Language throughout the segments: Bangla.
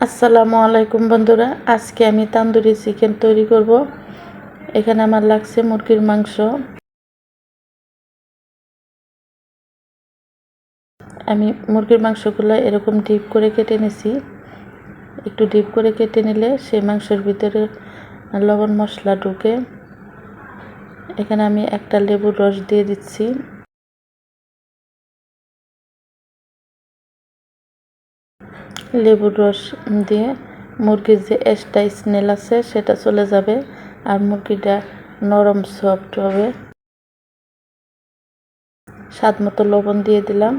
আসসালামু আলাইকুম বন্ধুরা, আজকে আমি তান্দুরি চিকেন তৈরি করব। এখানে আমার লাগছে মুরগির মাংস। আমি মুরগির মাংসগুলো এরকম ডিপ করে কেটে নিছি। একটু ডিপ করে কেটে নিলে সেই মাংসের ভিতরে লবণ মশলা ঢুকে। এখানে আমি একটা লেবুর রস দিয়ে দিচ্ছি। লেবুর রস দিয়ে মুরগির যে এক্সট্রা স্নেল আছে, সেটা চলে যাবে আর মুরগিটা নরম সফট হবে। স্বাদ মতো লবণ দিয়ে দিলাম।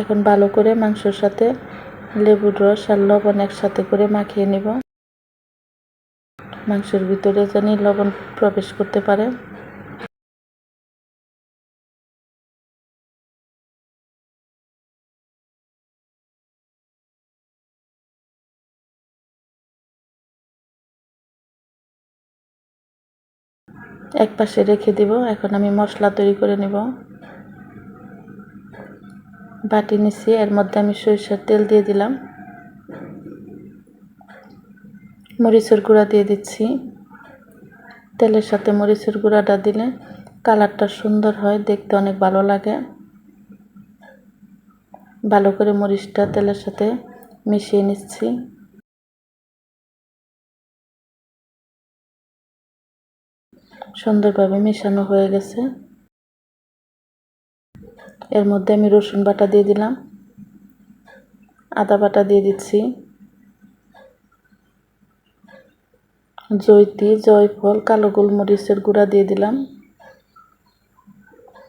এখন ভালো করে মাংসর সাথে লেবুর রস আর লবণ একসাথে করে মাখিয়ে নিব। মাংসের ভিতরে জানি লবণ প্রবেশ করতে পারে। এক পাশে রেখে দিব। এখন আমি মশলা তৈরি করে নেব। বাটি নিছি, এর মধ্যে আমি সরিষার তেল দিয়ে দিলাম। মরিচের গুঁড়া দিয়ে দিচ্ছি। তেলের সাথে মরিচের গুঁড়াটা দিলে কালারটা সুন্দর হয়, দেখতে অনেক ভালো লাগে। ভালো করে মরিচটা তেলের সাথে মিশিয়ে নিচ্ছি। সুন্দরভাবে মেশানো হয়ে গেছে। এর মধ্যে আমি রসুন বাটা দিয়ে দিলাম। আদা বাটা দিয়ে দিচ্ছি। জৈতি জয়ফল, কালো গোলমরিচের গুঁড়া দিয়ে দিলাম।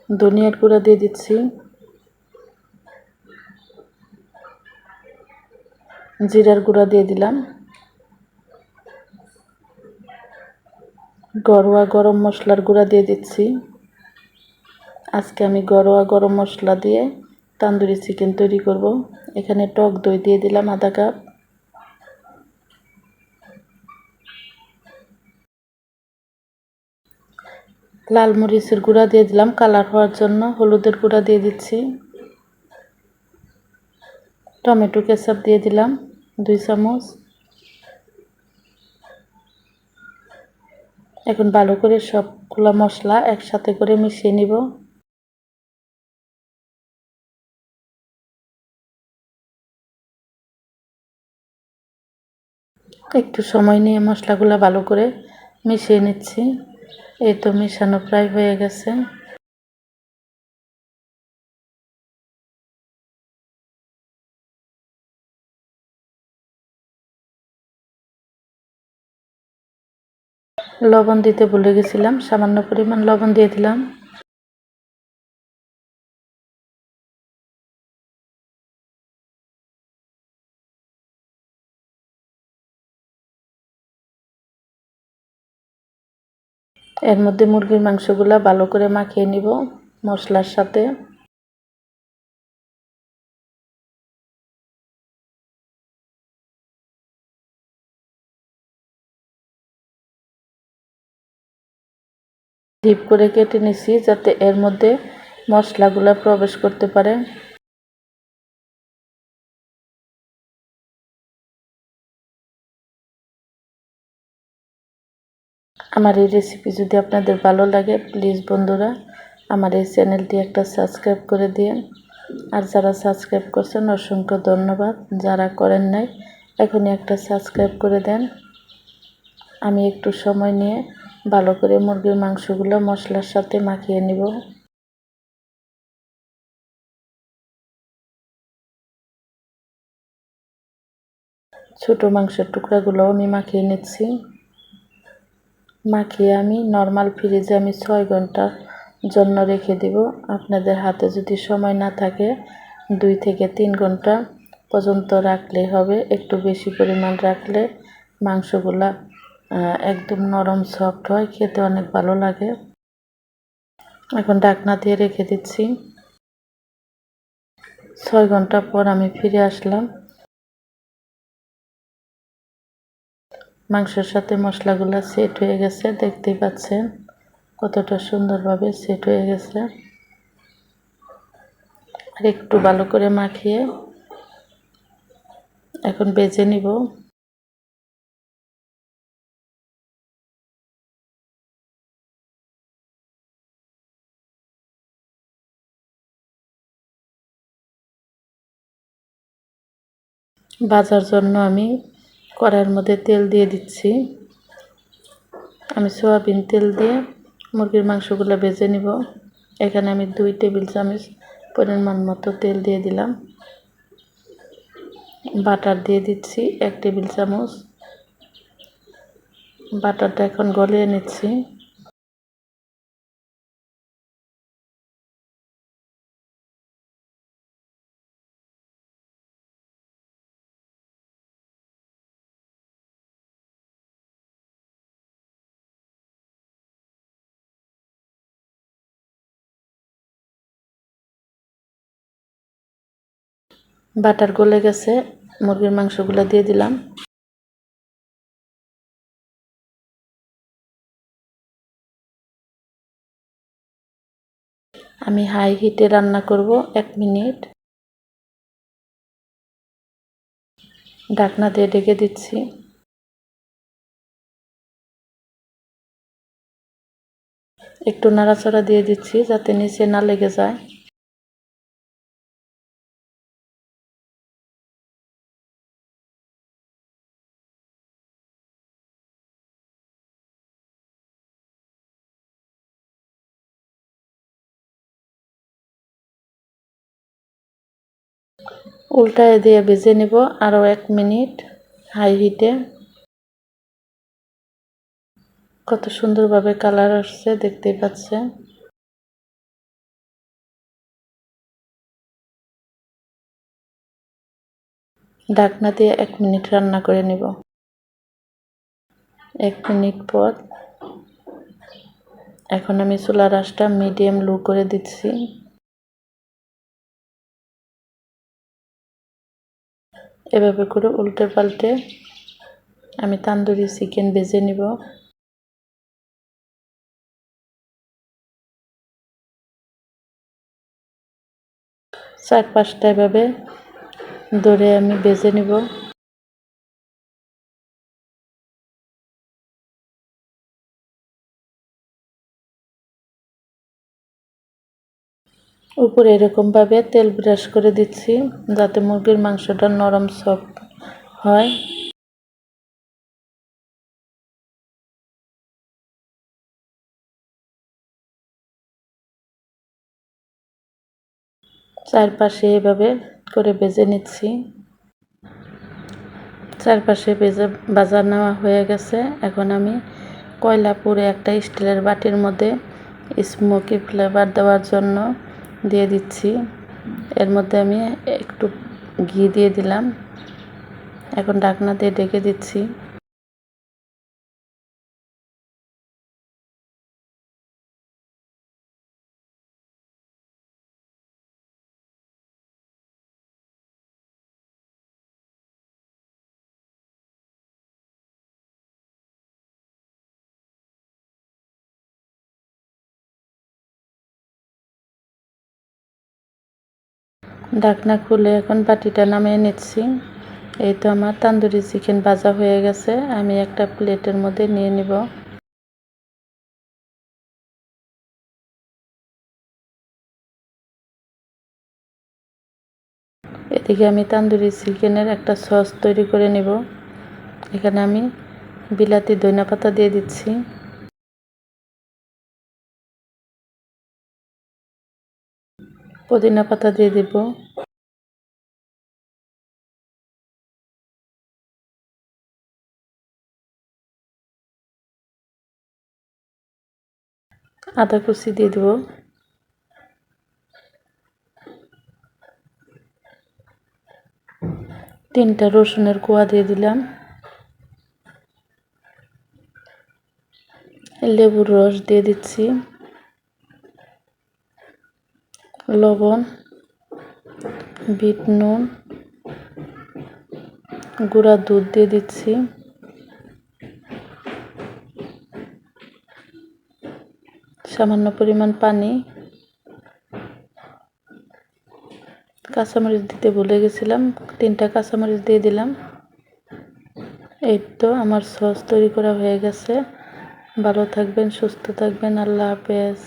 ধনিয়ার গুঁড়া দিয়ে দিচ্ছি। জিরার গুঁড়া দিয়ে দিলাম। ঘরোয়া গরম মশলার গুঁড়া দিয়ে দিচ্ছি। আজকে আমি ঘরোয়া গরম মশলা দিয়ে তান্দুরি চিকেন তৈরি করব। এখানে টক দই দিয়ে দিলাম আধা কাপ। লাল মরিচের গুঁড়া দিয়ে দিলাম কালার হওয়ার জন্য। হলুদের গুঁড়া দিয়ে দিচ্ছি। টমেটো কেচাপ দিয়ে দিলাম দুই চামচ। এখন ভালো করে সবগুলো মশলা একসাথে করে মিশিয়ে নিব। একটু সময় নিয়ে মশলাগুলো ভালো করে মিশিয়ে নিচ্ছি। এই তো মেশানো প্রায় হয়ে গেছে। লবণ দিতে ভুলে গেছিলাম, সামান্য পরিমাণ লবণ দিয়ে দিলাম। এর মধ্যে মুরগির মাংসগুলা ভালো করে মাখিয়ে নিব মশলার সাথে। ডিপ করে কেটে নিছি যাতে এর মধ্যে মশলাগুলো প্রবেশ করতে পারে। আমার এই রেসিপি যদি আপনাদের ভালো লাগে প্লিজ বন্ধুরা, আমার এই চ্যানেলটি একটা সাবস্ক্রাইব করে দিন আর যারা সাবস্ক্রাইব করছেন, অসংখ্য ধন্যবাদ। যারা করেন নাই, এখনই একটা সাবস্ক্রাইব করে দেন। আমি একটু সময় নিয়ে ভালো করে মুরগির মাংসগুলো মশলার সাথে মাখিয়ে নিব। ছোট মাংসের টুকরাগুলোও আমি মাখিয়ে নিচ্ছি। মাখিয়ে আমি নর্মাল ফ্রিজে আমি ছয় ঘণ্টার জন্য রেখে দিব। আপনাদের হাতে যদি সময় না থাকে, দুই থেকে তিন ঘণ্টা পর্যন্ত রাখলে হবে। একটু বেশি পরিমাণ রাখলে মাংসগুলা একদম নরম সফট হয়, খেতে অনেক ভালো লাগে। এখন ডাকনা দিয়ে রেখে দিচ্ছি। ছয় ঘণ্টা পর আমি ফিরে আসলাম। মাংসের সাথে মশলাগুলো সেট হয়ে গেছে, দেখতেই পাচ্ছেন কতটা সুন্দরভাবে সেট হয়ে গেছে। আর একটু ভালো করে মাখিয়ে এখন বেজে নিব। ভাজার জন্য আমি কড়াইয়ের মধ্যে তেল দিয়ে দিচ্ছি। আমি সয়াবিন তেল দিয়ে মুরগির মাংসগুলো ভেজে নিব। এখানে আমি দুই টেবিল চামচ পরিমাণ মতো তেল দিয়ে দিলাম। বাটার দিয়ে দিচ্ছি এক টেবিল চামচ। বাটারটা এখন গলিয়ে নিচ্ছি। বাটার গলে গেছে, মুরগির মাংসগুলো দিয়ে দিলাম। আমি হাই হিটে রান্না করব এক মিনিট। ঢাকনা দিয়ে ডেকে দিচ্ছি। একটু নাড়াচাড়া দিয়ে দিচ্ছি যাতে নিচে না লেগে যায়। উল্টায় দিয়ে ভেজে নিব আরও এক মিনিট হাই হিটে। কত সুন্দরভাবে কালার আসছে, দেখতেই পাচ্ছে ঢাকনা দিয়ে এক মিনিট রান্না করে নিব। এক মিনিট পর এখন আমি চুলার আঁচটা মিডিয়াম লো করে দিচ্ছি। এভাবে করে উল্টে পাল্টে আমি তান্দুরি চিকেন বেজে নিব। চার পাঁচটা এভাবে দৌড়ে আমি বেজে নিব। উপরে এরকমভাবে তেল ব্রাশ করে দিচ্ছি যাতে মুরগির মাংসটা নরম সফট হয়। চারপাশে এভাবে করে বেজে নিচ্ছি। চারপাশে বেজে বাজার নেওয়া হয়ে গেছে। এখন আমি কয়লা পুরে একটা স্টিলের বাটির মধ্যে স্মোকি ফ্লেভার দেওয়ার জন্য দিয়ে দিচ্ছি। এর মধ্যে আমি একটু ঘি দিয়ে দিলাম। এখন ঢাকনা দিয়ে ঢেকে দিচ্ছি। ঢাকনা খুলে এখন বাটিটা নামিয়ে নিচ্ছি। এই তো আমার তান্দুরি চিকেন ভাজা হয়ে গেছে। আমি একটা প্লেটের মধ্যে নিয়ে নিব। এদিকে আমি তান্দুরি চিকেনের একটা সস তৈরি করে নিব। এখানে আমি বিলাতি ধনিয়া পাতা দিয়ে দিচ্ছি। পুদিনা পাতা দিয়ে দিব। আদা কুচি দিয়ে দেব। তিনটা রসুনের কোয়া দিয়ে দিলাম। লেবুর রস দিয়ে দিচ্ছি। লবণ, বিট নুন, গুঁড়া দুধ দিয়ে দিচ্ছি। সামান্য পরিমাণ পানি। কাঁচামরিচ দিতে ভুলে গেছিলাম, তিনটা কাঁচামরিচ দিয়ে দিলাম। এই তো আমার সস তৈরি করা হয়ে গেছে। ভালো থাকবেন, সুস্থ থাকবেন, আল্লাহ হাফেজ।